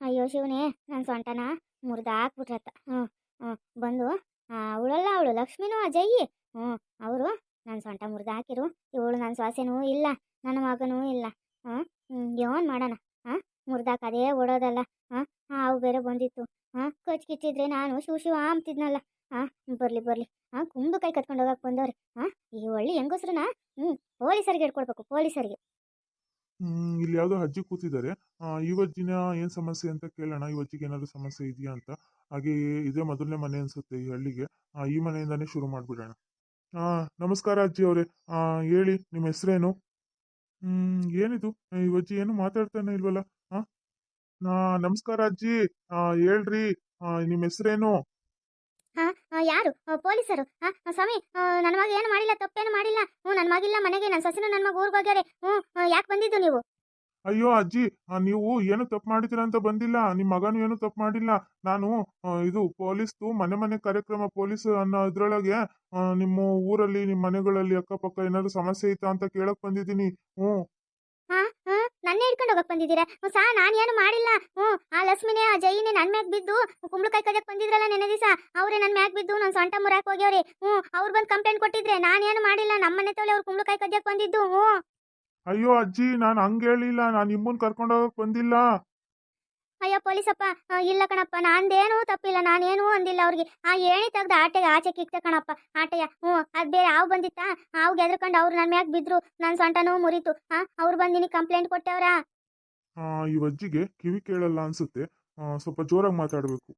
ಅಯ್ಯೋ ಶಿವನೇ ನನ್ನ ಸೊಂಟನ ಮುರಿದಾಕ್ಬಿಟ್ರತ್ತ ಹ್ಞೂ ಹ್ಞೂ ಬಂದು ಅವಳಲ್ಲ ಅವಳು ಲಕ್ಷ್ಮಿನೂ ಅಜಯ್ಯಿ. ಹ್ಞೂ ಅವರು ನನ್ನ ಸೊಂಟ ಮುರಿದಾಕಿರು ಇವಳು ನನ್ನ ಸ್ವಾಸೆನೂ ಇಲ್ಲ, ನನ್ನ ಮಗನೂ ಇಲ್ಲ. ಹಾಂ ಏನು ಮಾಡೋಣ? ಹಾಂ ಮುರಿದಾಕ ಅದೇ ಓಡೋದಲ್ಲ. ಹಾಂ ಅವು ಬೇರೆ ಬಂದಿತ್ತು. ಹಾಂ ಕಚ್ಕಿಚ್ಚಿದ್ರೆ ನಾನು ಶಿವ ಶಿವ ಅಂತಿದ್ನಲ್ಲ ಹಾಂ, ಬರಲಿ ಬರಲಿ. ಹಾಂ ಕುಂಬು ಕೈ ಕತ್ಕೊಂಡು ಹೋಗಕ್ಕೆ ಬಂದವ್ರಿ. ಹಾಂ, ಈ ಒಳ್ಳೆ ಹೆಂಗಸ್ರನ್ನ ಹ್ಞೂ ಪೊಲೀಸರಿಗೆ ಹಿಡ್ಕೊಡ್ಬೇಕು ಪೊಲೀಸರಿಗೆ. ಇಲ್ಲಿ ಯಾವುದೋ ಅಜ್ಜಿ ಕೂತಿದ್ದಾರೆ. ಇವತ್ತಿನ ಏನು ಸಮಸ್ಯೆ ಅಂತ ಕೇಳೋಣ? ಇವತ್ತಿಗೆ ಏನಾದರೂ ಸಮಸ್ಯೆ ಇದೆಯಾ ಅಂತ? ಹಾಗೆ ಇದೇ ಮೊದಲನೇ ಮನೆ ಅನ್ಸುತ್ತೆ ಈ ಹಳ್ಳಿಗೆ. ಈ ಮನೆಯಿಂದಾನೇ ಶುರು ಮಾಡಿಬಿಡೋಣ. ನಮಸ್ಕಾರ ಅಜ್ಜಿ ಅವರೇ. ಹೇಳಿ, ನಿಮ್ಮ ಹೆಸರೇನು? ಏನಿದು? ಇವಜ್ಜಿ ಏನು ಮಾತಾಡ್ತಾನೆ ಇಲ್ವಲ್ಲ? ಹಾ ನಮಸ್ಕಾರ ಅಜ್ಜಿ. ಹೇಳ್ರಿ. ನಿಮ್ಮ ಹೆಸರೇನು? ಯಾರು? ಪೊಲೀಸರು? ಸ್ವಾಮಿ ನನ್ನ ಮಗ ಏನು ಮಾಡಿಲ್ಲ ತಪ್ಪೇನು ಮಾಡಿಲ್ಲ? ಹ್ಞೂ ನನ್ನ ಮಗಿಲ್ಲ ಮನೆಗೆ ನನ್ನ ಸಸಿನ ನನ್ನ ಮಗ ಊರಿಗೆ ಹೋಗ್ಯಾರೆ. ಹ್ಞೂ ಯಾಕೆ ಬಂದಿದ್ದು ನೀವು? ಅಯ್ಯೋ ಅಜ್ಜಿ ನೀವು ಏನು ತಪ್ಪು ಮಾಡಿದ್ದೀರಾ ಅಂತ ಬಂದಿಲ್ಲ. ನಿಮ್ಮ ಮಗನು ಏನು ತಪ್ಪು ಮಾಡಿಲ್ಲ. ನಾನು ಇದು ಪೊಲೀಸ್ದು ಮನೆ ಮನೆ ಕಾರ್ಯಕ್ರಮ ಪೊಲೀಸ್ ಅನ್ನೋ ಇದ್ರೊಳಗೆ ನಿಮ್ಮ ಊರಲ್ಲಿ ನಿಮ್ಮ ಮನೆಗಳಲ್ಲಿ ಅಕ್ಕಪಕ್ಕ ಏನಾದ್ರು ಸಮಸ್ಯೆ ಐತಾ ಅಂತ ಕೇಳಕ್ ಬಂದಿದ್ದೀನಿ. ಹ್ಞೂ. ನನ್ನೇ ಹಿಡ್ಕೊಂಡು ಹೋಗಕ್ ಬಂದಿದ್ದೀರಾ? ಸಾ ನಾನು ಏನು ಮಾಡಿಲ್ಲ. ಹ್ಞೂ ಆ ಲಕ್ಷ್ಮಿನೇ, ಆ ಜೈನೇ ನನ್ನ ಮ್ಯಾಗ್ ಬಿದ್ದು ಕುಂಬಳಕಾಯಿ ಕದಕ್ ಬಂದಿದ್ರಲ್ಲ ನೆನೆ ದಿವಸ? ಅವರೇ ನನ್ನ ಮ್ಯಾಗ್ ಬಿದ್ದು ನನ್ನ ಸೊಂಟ ಮುರಾಕ್ ಹೋಗ್ಯವ್ರಿ. ಹ್ಞೂ ಅವ್ರು ಬಂದು ಕಂಪ್ಲೇಂಟ್ ಕೊಟ್ಟಿದ್ರೆ ನಾನೇನು ಮಾಡಿಲ್ಲ? ನಮ್ಮ ಮನೆ ತೋಲೆ ಅವ್ರು ಕುಂಬಳಕಾಯಿ ಕದ್ಯಕ್ ಬಂದಿದ್ದು. ಹ್ಞೂ ಅಯ್ಯೋ ಅಜ್ಜಿ, ನಾನು ಹಂಗೆ ಹೇಳಿಲ್ಲ. ನಾನು ನಿಮ್ಮನ್ನ ಕರ್ಕೊಂಡು ಹೋಗಕ್ ಬಂದಿಲ್ಲ. ಅಯ್ಯೋ ಪೊಲೀಸಪ್ಪ ಇಲ್ಲ ಕಣಪ್ಪ ನಾನ್ದೇನೂ ತಪ್ಪಿಲ್ಲ ನಾನೇನು ಅಂದಿಲ್ಲ ಅವ್ರಿಗೆ. ಆ ಏಣಿ ತೆಗ್ದು ಆಟೆಗೆ ಆಚೆ ಕಿಕ್ತ ಕಣಪ್ಪ. ಆಟೆಯ ಹ್ಞೂ ಅದು ಬೇರೆ ಹಾವು ಬಂದಿತ್ತಾ? ಹಾವು ಗೆದ್ರಕೊಂಡು ಅವ್ರು ನನ್ನ ಮ್ಯಾಗ ಬಿದ್ರು ನನ್ನ ಸೊಂಟನೂ ಮುರಿತು. ಹಾಂ ಅವ್ರು ಬಂದಿನಿ ಕಂಪ್ಲೇಂಟ್ ಕೊಟ್ಟವ್ರಾ? ಆ, ಈ ಅಜ್ಜಿಗೆ ಕಿವಿ ಕೇಳಲ್ಲ ಅನ್ಸುತ್ತೆ. ಸ್ವಲ್ಪ ಜೋರಾಗಿ ಮಾತಾಡಬೇಕು.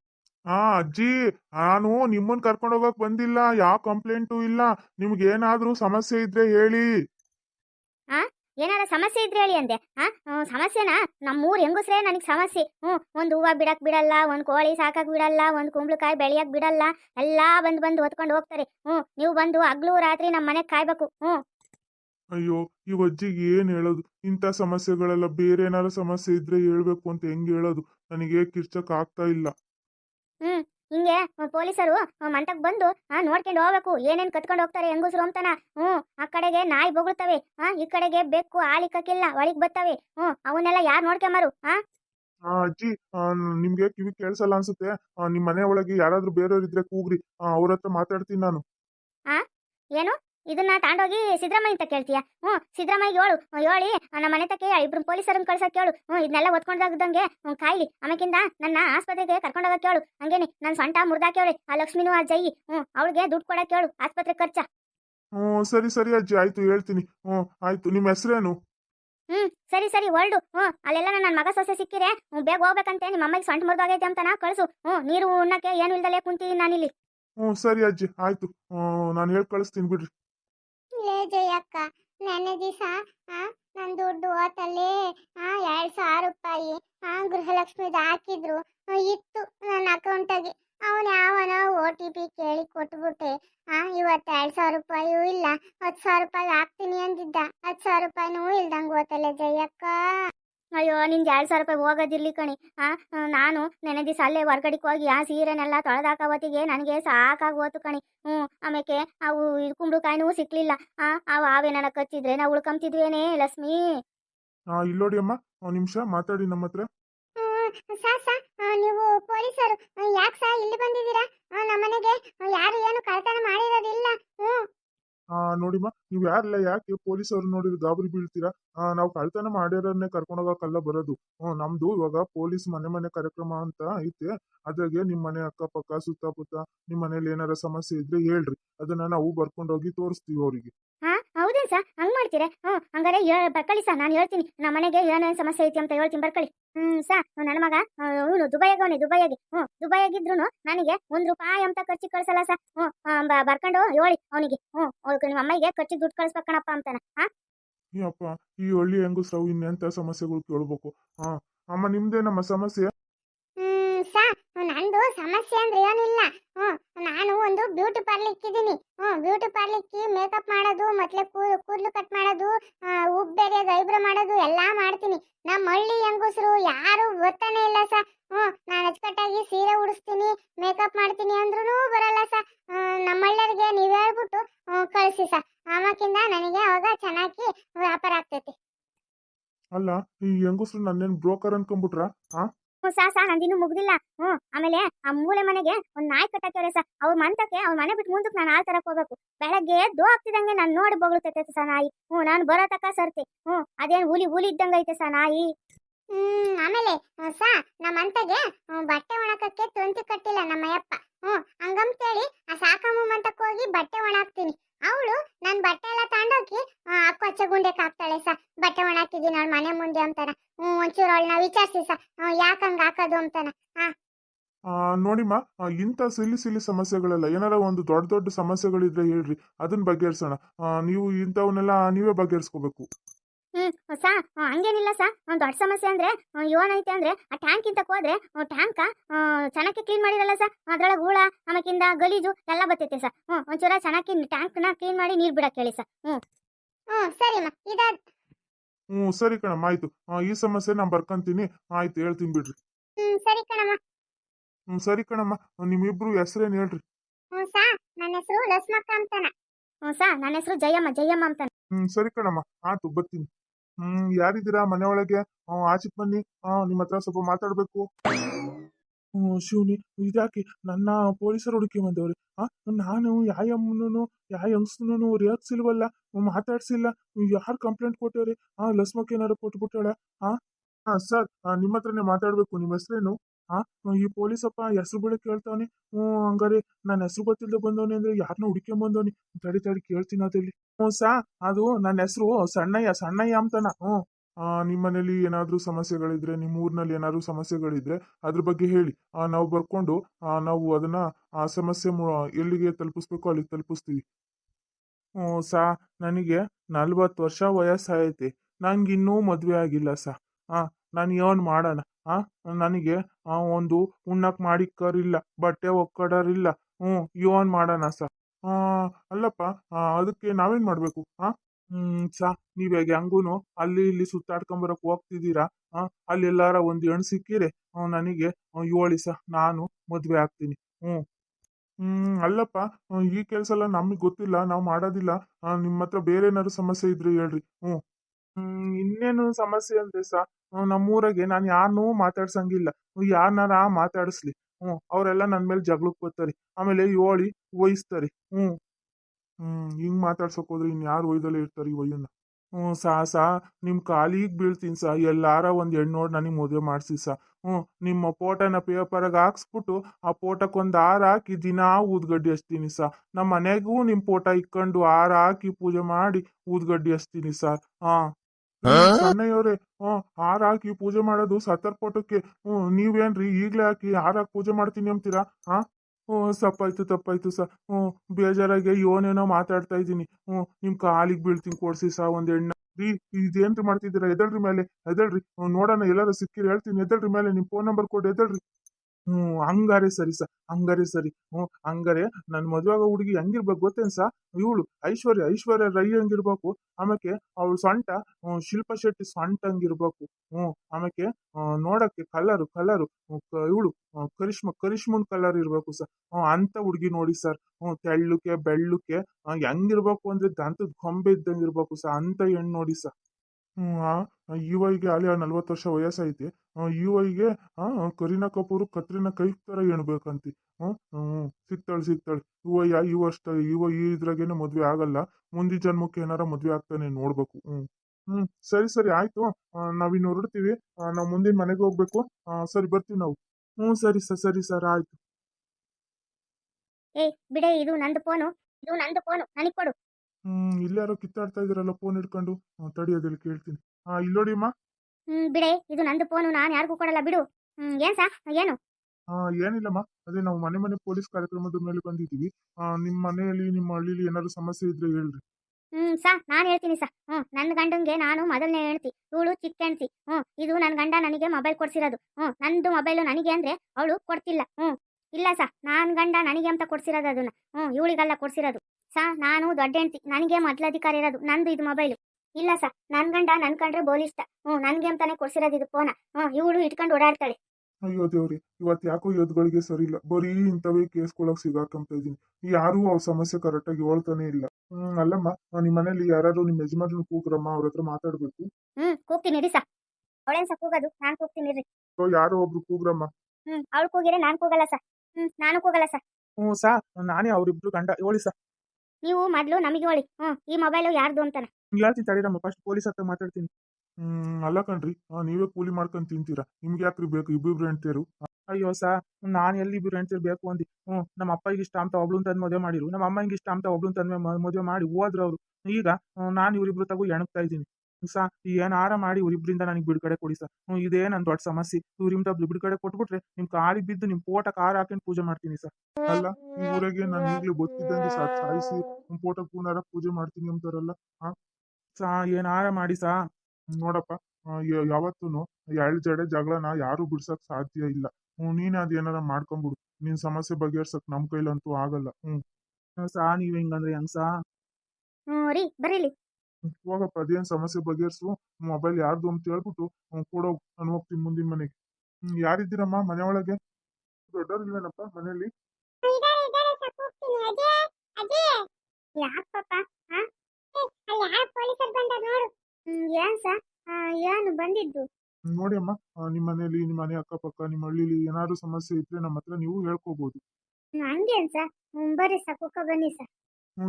ಆ ಅಜ್ಜಿ ನಾನು ನಿಮ್ಮನ್ನ ಕರ್ಕೊಂಡು ಹೋಗಕ್ ಬಂದಿಲ್ಲ ಯಾವ ಕಂಪ್ಲೇಂಟು ಇಲ್ಲ. ನಿಮ್ಗೆ ಏನಾದ್ರೂ ಸಮಸ್ಯೆ ಇದ್ರೆ ಹೇಳಿ. ಏನಾರ ಸಮಸ್ಯೆ ಇದ್ರೆ ಹೇಳಿ ಅಂದೆ. ಹಾ ಸಮಸ್ಯೆನಾ? ನಮ್ಮೂರು ಹೆಂಗಸ್ರೆ ನನಗೆ ಸಮಸ್ಯೆ. ಹ್ಞೂ ಒಂದು ಹೂವು ಬಿಡಕ್ ಬಿಡಲ್ಲ ಒಂದು ಕೋಳಿ ಸಾಕಕ್ಕೆ ಬಿಡಲ್ಲ ಒಂದು ಕುಂಬಳಕಾಯಿ ಬೆಳೆಯಕ್ಕೆ ಬಿಡಲ್ಲ. ಎಲ್ಲ ಬಂದು ಬಂದು ಹೊತ್ಕೊಂಡು ಹೋಗ್ತಾರೆ. ಹ್ಞೂ ನೀವು ಬಂದು ಹಗ್ಲು ರಾತ್ರಿ ನಮ್ಮ ಮನೆಗೆ ಕಾಯ್ಬೇಕು. ಹ್ಞೂ ಅಯ್ಯೋ ಈ ಅಜ್ಜಿಗೆ ಏನ್ ಹೇಳೋದು? ಇಂಥ ಸಮಸ್ಯೆಗಳೆಲ್ಲ ಬೇರೆ ಏನಾದ್ರು ಸಮಸ್ಯೆ ಇದ್ರೆ ಹೇಳ್ಬೇಕು ಅಂತ ಹೆಂಗೆ ಹೇಳೋದು? ನನಗೆ ಕಿರ್ಚಕ್ ಆಗ್ತಾ ಇಲ್ಲ. ಹ್ಞೂ ಹಿಂಗೆ ಪೊಲೀಸರು ಮಂಟಕ್ ಬಂದು ನೋಡ್ಕೊಂಡು ಹೋಗ್ಬೇಕು. ಏನೇನು ಕತ್ಕೊಂಡು ಹೋಗ್ತಾರೆ ಹೆಂಗಸರು ಅಂತಾನ? ಹ್ಞೂ ಆ ಕಡೆಗೆ ನಾಯಿ ಬೊಗಳ್ತವೆ. ಹಾ ಈ ಕಡೆಗೆ ಬೆಕ್ಕು ಹಾಲಿಕ್ಕಿಲ್ಲ ಒಳಗೆ ಬರ್ತವೆ ಹ್ಞೂ ಅವನ್ನೆಲ್ಲ ಯಾರು ನೋಡ್ಕೊಂಬಾರು ಹಾ ಆ ಅಜ್ಜಿ ಆ, ನಿಮ್ಗೆ ಕಿವಿ ಕೇಳಿಸಲ್ಲ ಅನ್ಸುತ್ತೆ. ಆ, ನಿಮ್ ಮನೆ ಒಳಗೆ ಯಾರಾದ್ರೂ ಬೇರೆಯವ್ರು ಇದ್ರೆ ಕೂಗ್ರಿ ಅವ್ರ ಹತ್ರ ಮಾತಾಡ್ತೀನಿ ನಾನು. ಏನು? ಇದನ್ನ ತಾಂಡೋಗಿ ಸಿದ್ದರಾಮಯ್ಯ ಅಂತ ಕೇಳ್ತೀಯ? ಹ್ಞೂ ಸಿದ್ದರಾಮಯ್ಯ ಹೇಳು ಹೇಳಿ ನಮ್ಮ ಮನೆ ತಕ್ಕೆ ಇಬ್ರು ಪೊಲೀಸರನ್ನ ಕಳ್ಸಕ್ಕೆ ಕೇಳು ಹ್ಞೂ ಇದನ್ನೆಲ್ಲ ಒತ್ಕೊಂಡಾಗ್ದಂಗೆ ಕಾಯಿಲಿ ಆಮೇಕಿಂದ ನನ್ನ ಆಸ್ಪತ್ರೆಗೆ ಕರ್ಕೊಂಡೋಗಕ್ಕೆ ಕೇಳು ಹಂಗೇನೆ ನನ್ನ ಸೊಂಟ ಮುರ್ದಾಕೇವಳೆ ಆ ಲಕ್ಷ್ಮಿನೂ ಆ ಜೈ ಹ್ಞೂ ಅವಳಿಗೆ ದುಡ್ಡು ಕೊಡಕ್ಕೆ ಕೇಳು ಆಸ್ಪತ್ರೆ ಖರ್ಚ. ಹ್ಞೂ ಸರಿ ಸರಿ ಅಜ್ಜಿ ಆಯ್ತು ಹೇಳ್ತೀನಿ ಹ್ಞೂ ಆಯ್ತು ನಿಮ್ಮ ಹೆಸರೇನು? ಹ್ಞೂ ಸರಿ ಸರಿ ಹೊರಡು ಹ್ಞೂ ಅಲ್ಲೆಲ್ಲ ನನ್ನ ಮಗ ಸೊಸೆ ಸಿಕ್ಕಿರೆ ಹ್ಞೂ ಬೇಗ ಹೋಗ್ಬೇಕಂತೆ ನಿಮ್ಮ ಅಮ್ಮಗೆ ಸೊಂಟ ಮುರಿದೋಗೈತೆ ಅಂತ ನಾ ಕಳಿಸು ಹ್ಞೂ ನೀರು ಉಣ್ಣಕ್ಕೆ ಏನು ಇಲ್ದಲೇ ಕುಂತೀನಿ ನಾನಿಲ್ಲಿ. ಹ್ಞೂ ಸರಿ ಅಜ್ಜಿ ಆಯ್ತು ನಾನು ಹೇಳಿ ಕಳಿಸ್ತೀನಿ ಬಿಡ್ರಿ. ಲೇ ಜಯಕ್ಕ, ನೆನ್ನೆ ದಿವಸ ನನ್ನ ದುಡ್ಡು ಹೋತಲ್ಲೇ ಆ, ಎರಡು ಸಾವಿರ ರೂಪಾಯಿ, ಆ, ಗೃಹಲಕ್ಷ್ಮಿದು ಹಾಕಿದ್ರು. ಇತ್ತು ನನ್ನ ಅಕೌಂಟಾಗೆ ಅವನು ಯಾವನ ಓ ಟಿ ಪಿ ಕೇಳಿ ಕೊಟ್ಬಿಟ್ಟೆ ಆ, ಇವತ್ತು ಎರಡು ಸಾವಿರ ರೂಪಾಯಿಯೂ ಇಲ್ಲ. ಹತ್ತು ಸಾವಿರ ರೂಪಾಯಿ ಹಾಕ್ತೀನಿ ಅಂದಿದ್ದ. ಹತ್ತು ಸಾವಿರ ರೂಪಾಯಿನೂ ಇಲ್ದಂಗೆ ಹೋತಲ್ಲ ಜಯ ನಿಂಗೆ ಎರಡು ಸಾವಿರ ರೂಪಾಯಿ ಹೋಗೋದಿರ್ಲಿ ಕಣಿ. ಆ ನಾನು ನೆನೆ ದಿವಸ ಅಲ್ಲೇ ಹೊರ್ಗಡೆಗೆ ಹೋಗಿ ಆ ಸೀರೆನೆಲ್ಲ ತೊಳೆದಾಕ ಹೊತ್ತಿಗೆ ನನಗೆ ಸಾಕಾಗಿ ಹೋತು ಕಣಿ. ಹ್ಞೂ ಆಮೇಲೆ ಅವು ಇದು ಕುಂಬಳಕಾಯಿನೂ ಸಿಕ್ಲಿಲ್ಲ. ಆ ಅವು ಅವೇನ ಕಚ್ಚಿದ್ರೆ ನಾವು ಉಳ್ಕೊಂತಿದ್ವೇನೇ ಲಕ್ಷ್ಮಿ? ಇಲ್ಲೋಡಿ ಅಮ್ಮ ಒಂದು ನಿಮಿಷ ಮಾತಾಡಿ ನಮ್ಮ ಹತ್ರ. ಆ, ನೀವು ಪೊಲೀಸರು ಯಾಕೆ ಸಾ ಇಲ್ಲಿ ಬಂದಿದ್ದೀರಾ? ನಮ್ಮನೆಗೆ ಯಾರು ಏನು ಕಳ್ತನ ಮಾಡಿರೋದಿಲ್ಲ. ಹ್ಞೂ ನೋಡಿಮ್ಮ ನೀವು ಯಾರಲ್ಲ ಯಾಕೆ ಪೊಲೀಸ್ ಪೊಲೀಸರು ನೋಡಿದ್ರೆ ಗಾಬರಿ ಬೀಳ್ತೀರಾ? ಆ, ನಾವು ಕಳ್ತನ ಮಾಡಿರೋನ್ನೇ ಕರ್ಕೊಂಡು ಹೋಗಕಲ್ಲ ಬರೋದು. ಹ್ಞೂ ನಮ್ದು ಇವಾಗ ಪೊಲೀಸ್ ಮನೆ ಮನೆ ಕಾರ್ಯಕ್ರಮ ಅಂತ ಐತೆ. ಅದ್ರಾಗೆ ನಿಮ್ಮ ಮನೆ ಅಕ್ಕಪಕ್ಕ ಸುತ್ತಮುತ್ತ ನಿಮ್ಮ ಮನೇಲಿ ಏನಾರ ಸಮಸ್ಯೆ ಇದ್ರೆ ಹೇಳ್ರಿ. ಅದನ್ನ ನಾವು ಬರ್ಕೊಂಡ್ ಹೋಗಿ ತೋರಿಸ್ತೀವಿ ಅವರಿಗೆ. ಹೌದೇನು ಸಾ ಹಂಗೆ ಮಾಡ್ತೀರಾ? ಹ್ಞೂ ಹಂಗಾರೆ ಬರ್ಕಳಿ ಬರ್ಕೊಳ್ಳಿ ಸಾ ನಾನು ಹೇಳ್ತೀನಿ. ನಮ್ಮ ಮನೆಗೆ ಏನೇನ್ ಸಮಸ್ಯೆ ಐತಿ ಅಂತ ಹೇಳ್ತೀನಿ ಬರ್ಕೊಳ್ಳಿ. ಹ್ಮ್ ಸರ್ ನನ್ನ ಮಗ ಅವನು ದುಬೈಯಾಗವನೆ ದುಬೈಯಾಗಿ. ಹ್ಞೂ ದುಬೈಯಾಗಿದ್ರು ನನಗೆ ಒಂದ್ ರೂಪಾಯಿ ಅಂತ ಖರ್ಚು ಕಳ್ಸಲ್ಲ ಸರ್. ಹ್ಞೂ ಆ, ಬರ್ಕೊಂಡು ಹೇಳಿ ಅವನಿಗೆ. ಹ್ಞೂ ನಿಮ್ಮ ಅಮ್ಮಗೆ ಖರ್ಚು ದುಡ್ಡು ಕಳ್ಸ್ಬೇಕಣಪ್ಪ ಅಂತಾನ. ಹಾ? ಈ ಅಪ್ಪ ಈ ಹಳ್ಳಿ ಹೆಂಗಸ್ರವು ಇನ್ನೆಂತ ಸಮಸ್ಯೆಗಳು ಕೇಳ್ಬೇಕು? ಹಾ ಅಮ್ಮ ನಿಮ್ದೇನಮ್ಮ ಸಮಸ್ಯೆ? ಹ್ಮ್ ಸಾ ನಂದು ಸಮಸ್ಯೆ ಅಂದ್ರೆ ಏನಿಲ್ಲ. ಹ್ಮ್ ನಾನು ಒಂದು ಬ್ಯೂಟಿ ಪಾರ್ಲರ್ ಇಕ್ಕಿದ್ದೀನಿ. ಹ್ಮ್ ಬ್ಯೂಟಿ ಮೇಕಪ್ ಮಾಡೋದು ಮತ್ತೆ ಕೂದಲು ಕಟ್ ಮಾಡೋದು ಉಬ್ ಬೆರೆಯೋದು ಐಬ್ರೋ ಮಾಡೋದು ಎಲ್ಲಾ ಮಾಡ್ತೀನಿ. ನಮ್ಮ ಹಳ್ಳಿ ಹೆಂಗಸರು ಯಾರು ಗೊತ್ತಾನೆ ಇಲ್ಲ ಸರ್. ಹ್ಮ್ ನಾನು ಅಚ್ಚುಕಟ್ಟಾಗಿ ಸೀರೆ ಉಡಿಸ್ತೀನಿ ಮೇಕಪ್ ಮಾಡ್ತೀನಿ ಅಂದ್ರೂ ಬರಲ್ಲ ಸರ್. ನಮ್ಮ ಹಳ್ಳಿಯರಿಗೆ ನೀವು ಹೇಳ್ಬಿಟ್ಟು ಕಳಿಸಿ ಸರ್. ಆಮಕ್ಕಿಂದ ನನಗೆ ಅವಾಗ ಚೆನ್ನಾಗಿ ವ್ಯಾಪಾರ ಆಗ್ತೈತಿ. ಅಲ್ಲ, ಈ ಹೆಂಗಸರು ನನ್ನೇನು ಬ್ರೋಕರ್ ಅನ್ಕೊಂಡ್ಬಿಟ್ರಾ? ಹಾ ಹ್ಞೂ ಸಾ ಸಾ ನಂದಿನ್ನು ಮುಗ್ದಿಲ್ಲ. ಹ್ಮ್ ಆಮೇಲೆ ಆ ಮೂಲೆ ಮನೆಗೆ ಒಂದ್ ನಾಯಿ ಕಟ್ಟಾಕ್ಯವ್ರೆ ಸಾ ಅವ್ರ ಮಂತಕ್ಕೆ ಅವ್ರ ಮನೆ ಬಿಟ್ಟು ಮುಂದಕ್ಕೆ ನಾನು ಹಾಲ್ ತರಕ್ ಹೋಗ್ಬೇಕು. ಬೆಳಗ್ಗೆ ಎದ್ದು ಆಗ್ತಿದಂಗೆ ನಾನು ನೋಡಿ ಬೊಗಳುತ್ತೈತೆ ಸಾ ನಾಯಿ. ಹ್ಞೂ ನಾನು ಬರೋ ಸರ್ತಿ. ಹ್ಮ್ ಅದೇನ್ ಹುಲಿ ಹುಲಿ ಇದ್ದಂಗೆ ಐತೆ ಸಾ ನಾಯಿ. ಹ್ಮ್ ಆಮೇಲೆ ಹ್ಮ್, ಸಾ ನಮ್ಮ ಅಂತಗೆ ಹ್ಮ್, ಬಟ್ಟೆ ಒಣಕಕ್ಕೆ ತೊಂತಿ ಕಟ್ಟಿಲ್ಲ ನಮ್ಮ ಯಪ್ಪ ಹ್ಮ್ ಹಂಗಂತೇಳಿ ಆ ಸಾಕಮ್ಮ ಮಂತಕ್ಕೆ ಹೋಗಿ ಬಟ್ಟೆ ಒಣಾಕ್ತೀನಿ. ಅವಳು ನನ್ ಬಟ್ಟೆ ಎಲ್ಲ ತಗೊಂಡೋಗಿ ಅಕ್ಕ ಹಚ್ಚ ಗುಂಡೆಕ್ ಹಾಕ್ತಾಳೆ ಸಾ. ಬಟ್ಟೆ ಒಣಾಕಿದೀನಿ ಅವ್ಳ ಮನೆ ಮುಂದೆ ಅಂತಾನ. ಹ್ಮ್ ಒಂಚೂರು ಅವಳನ್ನ ವಿಚಾರಿಸಿ ಸರ್ ಯಾಕೆ ಹಂಗ ಹಾಕೋದು ಅಂತಾನ. ಆ, ನೋಡಿಮ್ಮ ಇಂಥ ಸಿಲ್ಲಿ ಸಿಲ್ಲಿ ಸಮಸ್ಯೆಗಳೆಲ್ಲ ಏನಾರ ಒಂದು ದೊಡ್ಡ ದೊಡ್ಡ ಸಮಸ್ಯೆಗಳಿದ್ರೆ ಹೇಳ್ರಿ. ಅದನ್ನ ಬಗೆಹರಿಸೋಣ. ನೀವು ಇಂಥವನ್ನೆಲ್ಲ ನೀವೇ ಬಗೆಹರಿಸ್ಕೋಬೇಕು. ಹ್ಮ್ ಸಾ ಹ್ಮ್, ಹಂಗೇನಿಲ್ಲ ಸಾ. ಒಂದ್ ದೊಡ್ಡ ಸಮಸ್ಯೆ ಅಂದ್ರೆ ಹ್ಮ್, ಏನೈತೆ ಅಂದ್ರೆ ಆ ಟ್ಯಾಂಕ್ ಇಂತ ಹೋದ್ರೆ ಟ್ಯಾಂಕ ಚೆನ್ನಾಗಿ ಕ್ಲೀನ್ ಮಾಡಿರಲ್ಲ ಸರ್ ಅದ್ರೊಳಗೆ ಹುಳ ಆಮೇಕಿಂದ ಗಲೀಜು ಎಲ್ಲ ಬರ್ತೈತೆ ಸರ್ ಹ್ಮ್ ಒಂಚೂರ ಚೆನ್ನಾಗಿ ಟ್ಯಾಂಕ್ನ ಕ್ಲೀನ್ ಮಾಡಿ ನೀರು ಬಿಡಕ್ ಹೇಳಿ ಸರ್ ಹ್ಮ್. ಹ್ಮ್ ಸರಿಮ್ಮ ಇದಾದ ಹ್ಞೂ ಸರಿ ಕಣಮ್ಮ ಆಯ್ತು. ಆ, ಈ ಸಮಸ್ಯೆ ನಾನು ಬರ್ಕೊಂತೀನಿ. ಆಯ್ತು ಹೇಳ್ತೀನಿ ಬಿಡ್ರಿ. ಹ್ಮ್ ಸರಿ ಕಣಮ್ಮ. ಹ್ಞೂ ಸರಿ ಕಣಮ್ಮ ನಿಮ್ಮಿಬ್ರು ಹೆಸ್ರೇನು ಹೇಳ್ರಿ? ಹ್ಮ್ ಸಾ ನನ್ನ ಹೆಸರು ಲಸ್ಮಕ್ಕ ಅಂತಾನ. ಹ್ಮ್ ಸಾ ನನ್ನ ಹೆಸರು ಜಯಮ್ಮ ಜಯಮ್ಮ ಅಂತ ಹ್ಞೂ ಸರಿ ಕಣಮ್ಮ ಆಯ್ತು ಬರ್ತೀನಿ. ಹ್ಞೂ ಯಾರಿದ್ದೀರಾ? ಮನೆ ಒಳಗೆ? ಆಚೆ ಬನ್ನಿ. ನಿಮ್ಮ ಹತ್ರ ಸ್ವಲ್ಪ ಮಾತಾಡಬೇಕು. ಶಿವನಿ ಇದ್ಯಾಕೆ ನನ್ನ ಪೊಲೀಸರು ಹುಡುಕಿ ಬಂದವ್ರಿ. ಆ ನಾನು ಯಾಯಮ್ಮನೂ ಯಾ ಯಂಗ್ಸ್ನೂ ರೇಗ್ಸಿಲ್ವಲ್ಲ ಮಾತಾಡ್ಸಿಲ್ಲ. ಯಾರು ಕಂಪ್ಲೇಂಟ್ ಕೊಟ್ಟವ್ರಿ? ಆ ಲಸ್ಮಕ್ ಏನಾರು ಕೊಟ್ಬಿಟ್ಟಾಳ? ಸರ್ ನಿಮ್ಮ ಹತ್ರನೇ ಮಾತಾಡ್ಬೇಕು. ನಿಮ್ಮ ಹೆಸ್ರೇನು? ಈ ಪೊಲೀಸಪ್ಪ ಹೆಸರು ಬಿಡ ಕೇಳ್ತಾವನಿ ಹ್ಞೂ, ಹಂಗಾರೆ ನನ್ನ ಹೆಸರು ಗೊತ್ತಿಲ್ಲದೆ ಬಂದವನಿ ಅಂದರೆ ಯಾರನ್ನ ಹುಡ್ಕೊಂಡ್ ಬಂದವನಿ. ತಡಿ ತಡಿ, ಕೇಳ್ತೀನಿ ಅದಲ್ಲಿ ಹ್ಞೂ, ಸಾ, ಅದು ನನ್ನ ಹೆಸರು ಸಣ್ಣಯ್ಯ ಸಣ್ಣಯ್ಯ ಅಂತನ. ಹ್ಞೂ ನಿಮ್ಮ ಮನೇಲಿ ಏನಾದರೂ ಸಮಸ್ಯೆಗಳಿದ್ರೆ ನಿಮ್ಮ ಊರಿನಲ್ಲಿ ಏನಾದರೂ ಸಮಸ್ಯೆಗಳಿದ್ರೆ ಅದ್ರ ಬಗ್ಗೆ ಹೇಳಿ. ನಾವು ಬರ್ಕೊಂಡು ನಾವು ಅದನ್ನ, ಆ ಸಮಸ್ಯೆ ಎಲ್ಲಿಗೆ ತಲುಪಿಸ್ಬೇಕು ಅಲ್ಲಿಗೆ ತಲುಪಿಸ್ತೀವಿ. ಹ್ಞೂ, ಸಾ, ನನಗೆ ನಲ್ವತ್ತು ವರ್ಷ ವಯಸ್ಸಾಯೈತೆ. ನಂಗೆ ಇನ್ನೂ ಮದುವೆ ಆಗಿಲ್ಲ, ಸಾ. ಹಾಂ ನಾನು ಏನು ಮಾಡೋಣ? ಹಾಂ ನನಗೆ ಒಂದು ಉಣ್ಣಕ್ಕೆ ಮಾಡಿಕ್ಕರಿಲ್ಲ ಬಟ್ಟೆ ಒಕ್ಕಡರಿಲ್ಲ. ಹ್ಞೂ ಯೋನ್ ಮಾಡೋಣ ಸರ್. ಆ, ಅಲ್ಲಪ್ಪ ಆ, ಅದಕ್ಕೆ ನಾವೇನು ಮಾಡಬೇಕು? ಹಾಂ ಹ್ಮ್ ಸಾ ನೀವಾಗ ಹೆಂಗೂನು ಅಲ್ಲಿ ಇಲ್ಲಿ ಸುತ್ತಾಡ್ಕೊಂಬರಕ್ಕೆ ಹೋಗ್ತಿದ್ದೀರಾ? ಹಾಂ ಅಲ್ಲಿ ಎಲ್ಲಾರ ಒಂದು ಹೆಣ್ಣು ಸಿಕ್ಕಿರೆ ಆ, ನನಗೆ ಏಳಿ ಸ ನಾನು ಮದುವೆ ಆಗ್ತೀನಿ. ಹ್ಞೂ. ಹ್ಞೂ ಅಲ್ಲಪ್ಪ ಈ ಕೆಲಸ ಎಲ್ಲ ನಮಗೆ ಗೊತ್ತಿಲ್ಲ ನಾವು ಮಾಡೋದಿಲ್ಲ. ಆ, ನಿಮ್ಮ ಹತ್ರ ಬೇರೆ ಏನಾದ್ರು ಸಮಸ್ಯೆ ಇದ್ರೆ ಹೇಳ್ರಿ. ಹ್ಞೂ. ಇನ್ನೇನು ಸಮಸ್ಯೆ ಅಂದ್ರೆ ಸಾ? ನಮ್ಮೂರಾಗೆ ನಾನು ಯಾರನ್ನೂ ಮಾತಾಡ್ಸಂಗಿಲ್ಲ. ಯಾರನ್ನಾರ ಮಾತಾಡಿಸ್ಲಿ. ಹ್ಞೂ ಅವರೆಲ್ಲ ನನ್ನ ಮೇಲೆ ಜಗಳಕ್ಕೆ ಬರ್ತಾರೆ ಆಮೇಲೆ ಹೇಳಿ ಒಯ್ಸ್ತಾರೆ. ಹ್ಞೂ ಹ್ಞೂ ಹಿಂಗೆ ಮಾತಾಡ್ಸೋಕೆ ಹೋದ್ರೆ ಇನ್ಯಾರು ಒಯ್ದಲ್ಲೇ ಇರ್ತಾರೆ ಈ ಒಯ್ಯನ್ನ? ಹ್ಞೂ ಸಾ ಸಾ ನಿಮ್ಮ ಕಾಲಿಗೆ ಬೀಳ್ತೀನಿ ಸಾ. ಎಲ್ಲಾರ ಒಂದು ಹೆಣ್ಣು ನೋಡಿ ನನಗೆ ಮದುವೆ ಮಾಡಿಸಿ ಸಾ. ಹ್ಞೂ ನಿಮ್ಮ ಫೋಟೋನ ಪೇಪರ್ಗೆ ಹಾಕ್ಸ್ಬಿಟ್ಟು ಆ ಫೋಟೋಕ್ಕೊಂದು ಹಾರ ಹಾಕಿ ದಿನ ಊದ್ಗಡ್ಡಿ ಹಚ್ತೀನಿ ಸಾ. ನಮ್ಮ ಮನೆಗೂ ನಿಮ್ಮ ಪೋಟ ಇಕ್ಕೊಂಡು ಹಾರ ಹಾಕಿ ಪೂಜೆ ಮಾಡಿ ಊದ್ಗಡ್ಡಿ ಹಚ್ತೀನಿ ಸಾರ್ ಹಾಂ. ಸಣ್ಣಯ್ಯವ್ರೆ. ಹಾರ ಹಾಕಿ ಪೂಜೆ ಮಾಡೋದು ಸತ್ತರ್ ಫೋಟೋಕ್ಕೆ ನೀವೇನ್ರಿ ಈಗ್ಲೇ ಹಾಕಿ ಹಾರ ಹಾಕಿ ಪೂಜೆ ಮಾಡ್ತೀನಿ ಅಂತೀರಾ? ಹಾ? ಹ್ಞೂ ತಪ್ಪಾಯ್ತು ತಪ್ಪಾಯ್ತು ಸ. ಹ್ಞೂ ಬೇಜಾರಾಗಿ ಯೋನೇನೋ ಮಾತಾಡ್ತಾ ಇದ್ದೀನಿ. ಹ್ಞೂ ನಿಮ್ಮ ಕಾಲಿಗೆ ಬೀಳ್ತೀನಿ ಕೊಡ್ಸಿ ಸಾ ಒಂದು ಎಣ್ಣೆ. ರೀ, ಇದೇನ್ರಿ ಮಾಡ್ತಿದ್ದೀರಾ? ಎದಳ್ರಿ ಮೇಲೆ? ಎದಳ್ರಿ? ನೋಡೋಣ, ಎಲ್ಲರೂ ಸಿಕ್ಕಿರಿ, ಹೇಳ್ತೀನಿ. ಎದಳ್ರಿ ಮೇಲೆ? ನಿಮ್ಮ ಫೋನ್ ನಂಬರ್ ಕೊಡಿ, ಎದಳ್ರಿ? ಹ್ಞೂ, ಹಂಗಾರೆ ಸರಿ ಸರ್, ಹಂಗಾರೆ ಸರಿ. ಹ್ಞೂ, ಹಂಗಾರೆ ನನ್ನ ಮದುವಾಗ ಹುಡುಗಿ ಹೆಂಗಿರ್ಬೇಕು ಗೊತ್ತೇನು ಸರ್ ಇವಳು ಐಶ್ವರ್ಯ ಐಶ್ವರ್ಯ ರೈ ಹಂಗಿರ್ಬೇಕು. ಆಮೇಕೆ ಅವಳು ಸೊಂಟ ಶಿಲ್ಪ ಶೆಟ್ಟಿ ಸೊಂಟ ಹಂಗಿರ್ಬೇಕು. ಹ್ಞೂ ಆಮೇಲೆ ನೋಡಕ್ಕೆ ಕಲರು ಕಲರು ಇವಳು ಕರಿಷ್ಮ, ಕರಿಷ್ಮನ್ ಕಲರ್ ಇರಬೇಕು ಸರ್. ಹ್ಞೂ ಅಂತ ಹುಡುಗಿ ನೋಡಿ ಸರ್. ಹ್ಞೂ, ತೆಳ್ಳುಕೆ, ಬೆಳ್ಳುಕೆ ಹೆಂಗಿರಬೇಕು ಅಂದ್ರೆ ದಂತದ ಗೊಂಬೆ ಇದ್ದಂಗೆ ಇರಬೇಕು ಸರ್ ಅಂತ ಹೆಣ್ಣು ನೋಡಿ ಸರ್. ಈ ವೈಗೆ ಅಲ್ಲಿ ನಲ್ವತ್ತು ವರ್ಷ ವಯಸ್ಸೈತಿ. ಈ ವೈಗೆ ಆ, ಕರೀನಾ ಕಪೂರ್ ಕತ್ರಿನಾ ಕೈ ಥರ ಎಣ್ಬೇಕಂತಿ ಹ್ಞೂ ಹ್ಞೂ ಸಿಗ್ತಾಳೆ ಸಿಗ್ತಾಳೆ. ಇವಯ್ಯ ಈ ವರ್ಷ ಇವ ಈ ಇದ್ರಾಗೇನು ಮದುವೆ ಆಗಲ್ಲ. ಮುಂದಿನ ಜನ್ಮಕ್ಕೆ ಏನಾರ ಮದುವೆ ಆಗ್ತಾನೆ ನೋಡ್ಬೇಕು. ಹ್ಞೂ ಹ್ಞೂ ಸರಿ ಸರಿ ಆಯಿತು. ನಾವಿನ್ನು ಹೊರಡ್ತೀವಿ. ನಾವು ಮುಂದಿನ ಮನೆಗೆ ಹೋಗ್ಬೇಕು. ಸರಿ ಬರ್ತೀವಿ ನಾವು. ಹ್ಞೂ ಸರಿ ಸರ್ ಸರಿ ಸರ್ ಆಯಿತು. ಏ ಬಿಡೆ ಇದು ನಂದು ಫೋನು ಇದು ನಂದು ಫೋನು ನನಗೆ ಕೊಡು. ಹ್ಮ್ ಇಲ್ಲಾರೋ ಕಿತ್ತಾಡ್ತಾ ಇದ್ರಲ್ಲ ಫೋನ್ ಇಟ್ಕೊಂಡು ತಡಿಯೋದಿಲ್ಲ ಕೇಳ್ತೀನಿ. ಹಾ ಇಲ್ಲೋಡಿಮ್ಮ ಹ್ಮ್ ಬಿಡೆ ಇದು ನಂದು ಫೋನು ನಾನು ಯಾರಿಗೂ ಕೊಡಲ್ಲ ಬಿಡು. ಹ್ಮ್ ಏನ್ ಸಾ ಏನು? ಹಾ ಏನಿಲ್ಲಮ್ಮ. ಅದೇ ನಾವು ಮನೆ ಮನೆ ಪೊಲೀಸ್ ಕಾರ್ಯಕ್ರಮದ ಮೇಲೆ ಬಂದಿದ್ದೀವಿ. ನಿಮ್ಮ ಮನೆಯಲ್ಲಿ ನಿಮ್ಮ ಹಳ್ಳಿಲಿ ಏನಾದ್ರು ಸಮಸ್ಯೆ ಇದ್ರೆ ಹೇಳ್ರಿ. ಹ್ಮ್ ಸಾ ನಾನು ಹೇಳ್ತೀನಿ ಸಾ. ಹ್ಮ್ ನನ್ನ ಗಂಡಂಗೆ ನಾನು ಮೊದಲನೇ ಹೇಳ್ತಿ ಇವಳು ಚಿಕ್ಕ ಹೆಣ್ತಿ ಹ್ಮ್ ಇದು ನನ್ನ ಗಂಡ ನನಗೆ ಮೊಬೈಲ್ ಕೊಡ್ಸಿರೋದು. ಹ್ಮ್ ನಂದು ಮೊಬೈಲು ನನಗೆ ಅಂದ್ರೆ ಅವಳು ಕೊಡ್ತಿಲ್ಲ. ಹ್ಮ್ ಇಲ್ಲ ಸಾ ನನ್ನ ಗಂಡ ನನಗೆ ಅಂತ ಕೊಡ್ಸಿರೋದು ಅದನ್ನ. ಹ್ಮ್ ಇವಳಿಗೆಲ್ಲ ಕೊಡ್ಸಿರೋದು. ಸಾ ನಾನು ದೊಡ್ಡ ಹೆಂಡತಿ. ನನಗೆ ಮೊದಲಧಿಕಾರ ಇರೋದು ನಂದು ಇದು ಮೊಬೈಲು ಇಲ್ಲ ಸಾ ನನ್ನ ಗಂಡ ನನ್ ಕಂಡ್ರೆ ಬೋಲಿಷ್ಟ ಹ್ಮ್ ನನಗೆ ಅಂತಾನೆ ಕೊಡ್ಸಿರೋದು ಇದು ಫೋನ ಹ್ಮ್ ಇವಳು ಇಟ್ಕೊಂಡು ಓಡಾಡ್ತಾಳೆ. ಅಯ್ಯೋ ದೇವ್ರಿ ಇವತ್ತು ಯಾಕೋ ಯೋಧಗಳಿಗೆ ಸರಿ ಇಲ್ಲ. ಬರೀ ಇಂಥವೇ ಕೇಸ್ಕೊಳಕ್ ಸಿಗಾಕಂತ ಇದೀನಿ. ಯಾರೂ ಅವ್ರ ಸಮಸ್ಯೆ ಕರೆಕ್ಟಾಗಿ ಹೇಳ್ತಾನೆ ಇಲ್ಲ. ಹ್ಮ್ ಅಲ್ಲಮ್ಮ ನಿಮ್ಮ ಮನೇಲಿ ಯಾರು ನಿಮ್ಮ ಯಜಮಾನ್ರು ಕೂಗ್ರಮ್ಮ ಅವ್ರ ಹತ್ರ ಮಾತಾಡ್ಬೇಕು? ಹ್ಮ್ ಕೂಗ್ತೀನಿ ರೀ ಸಾ. ಅವಳೇನ್ ಸಾ ಕೂಗೋದು? ನಾನು ಕೂಗ್ತೀನಿ ರೀ ಸೊ ಯಾರೋ ಒಬ್ರು ಕೂಗ್ರಮ್ಮ. ಹ್ಮ್ ಅವಳು ಕೂಗಿರೆ ನಾನು ಕೂಗಲ್ಲ ಸರ್ ಹ್ಮ್ ನಾನು ಕೂಗಲ್ಲ ಸಾ. ಹ್ಞೂ ಸಾ ನಾನೇ ಅವರಿಬ್ರು ಗಂಡ. ಹೇಳಿ ಸಾ. ನೀವು ಮೊದಲು ನಮಗೆ ಹೇಳಿ. ಹ್ಞೂ ಈ ಮೊಬೈಲು ಯಾರ್ದು ಅಂತಾನೆ. ಹೇಳ್ತೀನಿ ತಡೀರಮ್ಮ ಫಸ್ಟ್ ಪೊಲೀಸ್ ಹತ್ರ ಮಾತಾಡ್ತೀನಿ. ಹ್ಮ್, ಅಲ್ಲ ಕಣ್ರಿ ನೀವೇ ಕೂಲಿ ಮಾಡ್ಕೊಂಡು ತಿಂತೀರಾ? ನಿಮ್ಗೆ ಯಾಕ್ರಿ ಬೇಕು ಇಬ್ಬಿಬ್ರು ಹೆಂಡ್ತಿಯರು? ಅಯ್ಯೋ ಸಾ, ನಾನು ಎಲ್ಲಿ ಇಬ್ರು ಹೆಣ್ತಿರ್ ಬೇಕು ಅಂದಿ? ಹ್ಞೂ ನಮ್ಮ ಅಪ್ಪಗೆ ಇಷ್ಟ ಅಂತ ಒಬ್ಳು ತಂದು ಮದುವೆ ಮಾಡಿರು. ನಮ್ಮ ಅಮ್ಮಂಗೆ ಇಷ್ಟ ಅಂತ ಒಬ್ಳು ತಂದು ಮದುವೆ ಮಾಡಿ ಹೋದ್ರು ಅವರು. ಈಗ ನಾನು ಇವರಿಬ್ರು ತಗೋ ಎಣಗ್ತಾ ಇದ್ದೀನಿ. ಸಾ ಏನಾರ ಮಾಡಿ ಇವ್ರಿಬ್ರಿಂದ ನನಗೆ ಬಿಡುಗಡೆ ಕೊಡಿ ಸರ್ ಹ್ಞೂ ಇದೇ ನನ್ನ ದೊಡ್ಡ ಸಮಸ್ಯೆ. ಇವರಿಂದ ಬಿಡುಗಡೆ ಕೊಟ್ಬಿಟ್ರೆ ನಿಮ್ ಕಾಲಿಗೆ ಬಿದ್ದು ನಿಮ್ ಪೋಟಕ್ ಕಾರ್ ಹಾಕೊಂಡು ಪೂಜೆ ಮಾಡ್ತೀನಿ ಸರ್ ಅಲ್ಲ ಊರಿಗೆ ನಾನು ಈಗಲೇ ಗೊತ್ತಿದ್ದಂಗೆ ಸರ್ ಸಾಯಿಸಿ ನಿಮ್ ಪೋಟ ಕೂನಾರ ಪೂಜೆ ಮಾಡ್ತೀನಿ ಅಂತಾರಲ್ಲ ಸಾ ಏನಾರ ಮಾಡಿ ಸಾ? ನೋಡಪ್ಪ ಯಾವತ್ತೂ ಎರಡು ಜಡೆ ಜಗಳನ ಯಾರು ಬಿಡ್ಸಕ್ ಸಾಧ್ಯ ಇಲ್ಲ. ಹ್ಞೂ ನೀನ್ ಅದೇನಾರ ಮಾಡ್ಕೊಂಬಿಡು. ನಿನ್ ಸಮಸ್ಯೆ ಬಗೆಹರ್ಸಕ್ ನಮ್ ಕೈಲಂತೂ ಆಗಲ್ಲ. ಹ್ಮ್. ಸಾ, ನೀವ್ ಹಿಂಗಂದ್ರೆ ಹೆಂಗ್ ಸಾ? ಹ್ಞೂ ರೀ, ಬರೀಲಿ. ಹೋಗಪ್ಪ ಅದೇನ್ ಸಮಸ್ಯೆ ಬಗೆಹರಿಸು ಮೊಬೈಲ್ ಯಾರ್ದು ಅಂತ ಹೇಳ್ಬಿಟ್ಟು ಕೊಡೋ ನಾನು ಹೋಗ್ತೀನಿ ಮುಂದಿನ ಮನೆಗೆ. ಹ್ಮ್ ಯಾರಿದ್ದೀರಮ್ಮ? ಮನೆ ಒಳಗೆ? ದೊಡ್ಡವ್ರಿಲ್ವೇನಪ್ಪ ಬಂದ ನೋಡು. ಅಮ್ಮ ಆ, ನಿಮ್ ಮನೇಲಿ ನಿಮ್ಮ ಮನೆ ಅಕ್ಕಪಕ್ಕ ನಿಮ್ಮ ಹಳ್ಳಿಲಿ ಏನಾದ್ರು ಸಮಸ್ಯೆ ಇದ್ರೆ ನಮ್ಮ ಹತ್ರ ನೀವು ಹೇಳ್ಕೋಬಹುದು ಹಂಗೇನ್ ಸರ್? ಬನ್ನಿ ಸರ್.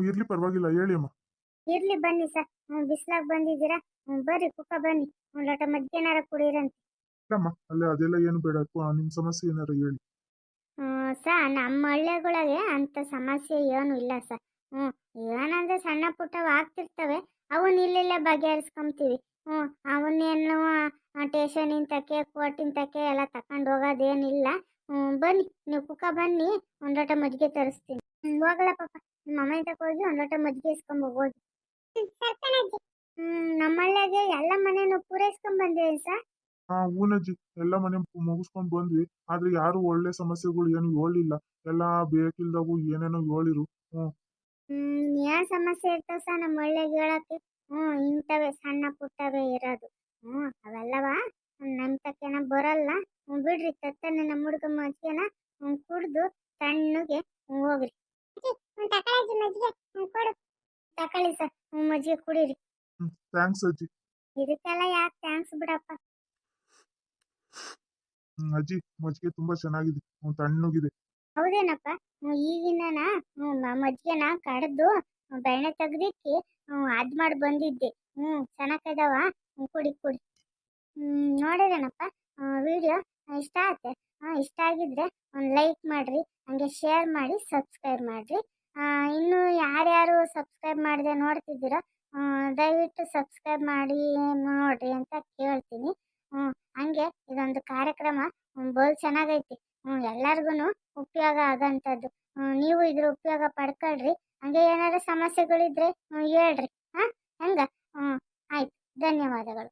ಇರ್ಲಿ ಪರವಾಗಿಲ್ಲ ಹೇಳಿ ಅಮ್ಮ ಇರ್ಲಿ ಬನ್ನಿ ಸರ್. ಬಿಸ್ಲಾಗ್ ಬಂದಿದ್ದೀರಾ? ಬರ್ರಿ ಕುಕ್ಕ ಬನ್ನಿ. ಒಂದ್ ಲೋಟ ಕುಡೀರಂತ. ಅಮ್ಮ ಅಲ್ಲ ಅದೆಲ್ಲ ಏನು ಬೇಡ. ಕು- ನಿಮ್ ಸಮಸ್ಯೆ ಏನಾರ ಹೇಳಿ. ಸರ್ ನಮ್ಮ ಹಳ್ಳಿಗಳಿಗೆ ಅಂತ ಸಮಸ್ಯೆ ಏನು ಇಲ್ಲ ಸರ್. ಹ್ಮ್ ಏನಂದ್ರೆ ಸಣ್ಣ ಪುಟ್ಟವು ಆಗ್ತಿರ್ತವೆ. ಅವನ್ ಇಲ್ಲೆಲ್ಲ ಬಗೆಹರಿಸ್ಕೊಂತೀವಿ. ಹ್ಮ್ ಅವನ್ನೇನು ಟೇಷನಿನ ತಕ್ಕೆ ಕೋರ್ಟಿನ ತಕ್ಕೆ ಎಲ್ಲ ತಕೊಂಡು ಹೋಗೋದೇನಿಲ್ಲ. ಹ್ಮ್ ಬನ್ನಿ ನೀವು ಕುಕ್ಕ ಬನ್ನಿ ಒಂದ್ ಲೋಟ ಮಜ್ಜಿಗೆ ತರಿಸ್ತೀನಿ. ಹೋಗಲ್ಲ ಪಾಪ ನಿಮ್ಮ ಅಮ್ಮ ತಕ ಹೋಗಿ ಒಂದ್ ಲೋಟ ಮಜ್ಜಿಗೆ ಇಸ್ಕೊಂಡ್ ಹೋಗಿ. ನಮ್ಮಳ್ಳಿಗೆ ಎಲ್ಲ ಮನೇನು ಪೂರೈಸ್ಕೊಂಡ್ ಬಂದಿದ್ದೀನಿ ಸರ್ ಹಾ ಊನಜ್ಜಿ ಎಲ್ಲ ಮನೆ ಮುಗಿಸ್ಕೊಂಡ್ ಬಂದ್ವಿ. ಆದ್ರೆ ಯಾರು ಒಳ್ಳೆ ಸಮಸ್ಯೆಗಳು ಏನು ಹೇಳಿಲ್ಲ ಎಲ್ಲ ಬೇಕಿಲ್ದಾಗು ಏನೇನೋ ಹೇಳಿರು. ಹ್ಮ್. ಏನ್ ಸಮಸ್ಯೆ ಇರ್ತಾವ ಸರ್ ನಮ್ಮ ಒಳ್ಳೆಗೆ ಹೇಳಕ್ಕೆ? ಹ್ಮ್ ಇಂಥವೇ ಸಣ್ಣ ಪುಟ್ಟವೇ ಇರೋದು. ಹ್ಮ್ ಅವೆಲ್ಲವ? ನಮ್ ತಕ್ಕೇನ ಬರಲ್ಲ. ಹ್ಮ್ ಬಿಡ್ರಿ ತತ್ತನೆ ನಮ್ಮ ಹುಡುಗ ಮಜ್ಜಿಗೆನ ಹ್ಮ್ ಕುಡ್ದು ತಣ್ಣಗೆ ಹೋಗ್ರಿ. ಹ್ಮ್, ಕೊಡು. ತಕೊಳ್ಳಿ ಸರ್ ಮಜ್ಜಿಗೆ ಕುಡೀರಿ. ಥ್ಯಾಂಕ್ಸ್ ಅಜ್ಜಿ. ಇದಕ್ಕೆಲ್ಲ ಯಾಕೆ ಥ್ಯಾಂಕ್ಸ್ ಬಿಡಪ್ಪ? ಅಜ್ಜಿ ಮಜ್ಜಿಗೆ ತುಂಬಾ ಚೆನ್ನಾಗಿದೆ. ತಣ್ಣಗಿದೆ. ಹೌದೇನಪ್ಪ? ಈಗಿನ ಮಜ್ಜಿಗೆ ನಾ ಮಜ್ಜಿಗೆನ ಕಡ್ದು ಬೆಣ್ಣೆ ತೆಗ್ದಿಕ್ಕಿ ಅದ್ ಮಾಡಿ ಬಂದಿದ್ದೆ. ಹ್ಮ್ ಚೆನ್ನಾಗಿದಾವ ಕುಡಿ ಕುಡಿ. ಹ್ಮ್ ನೋಡಿರೇನಪ್ಪ ವಿಡಿಯೋ ಇಷ್ಟ ಆಯ್ತೆ? ಇಷ್ಟ ಆಗಿದ್ರೆ ಒಂದು ಲೈಕ್ ಮಾಡ್ರಿ ಹಂಗೆ ಶೇರ್ ಮಾಡಿ ಸಬ್ಸ್ಕ್ರೈಬ್ ಮಾಡಿರಿ. ಇನ್ನು ಯಾರ್ಯಾರು ಸಬ್ಸ್ಕ್ರೈಬ್ ಮಾಡಿದೆ ನೋಡ್ತಿದ್ದೀರಾ ದಯವಿಟ್ಟು ಸಬ್ಸ್ಕ್ರೈಬ್ ಮಾಡಿ ನೋಡ್ರಿ ಅಂತ ಕೇಳ್ತೀನಿ. ಹ್ಞೂ ಹಂಗೆ ಇದೊಂದು ಕಾರ್ಯಕ್ರಮ. ಬಲ್ ಚೆನ್ನಾಗೈತಿ. ಹ್ಞೂ ಎಲ್ಲರಿಗೂ ಉಪಯೋಗ ಆಗೋಂಥದ್ದು ನೀವು ಇದ್ರ ಉಪಯೋಗ ಪಡ್ಕೊಳ್ರಿ. ಹಂಗೆ ಏನಾದ್ರು ಸಮಸ್ಯೆಗಳಿದ್ರೆ ಹೇಳ್ರಿ. ಹಾಂ, ಹೆಂಗ? ಹ್ಞೂ ಆಯ್ತು. ಧನ್ಯವಾದಗಳು.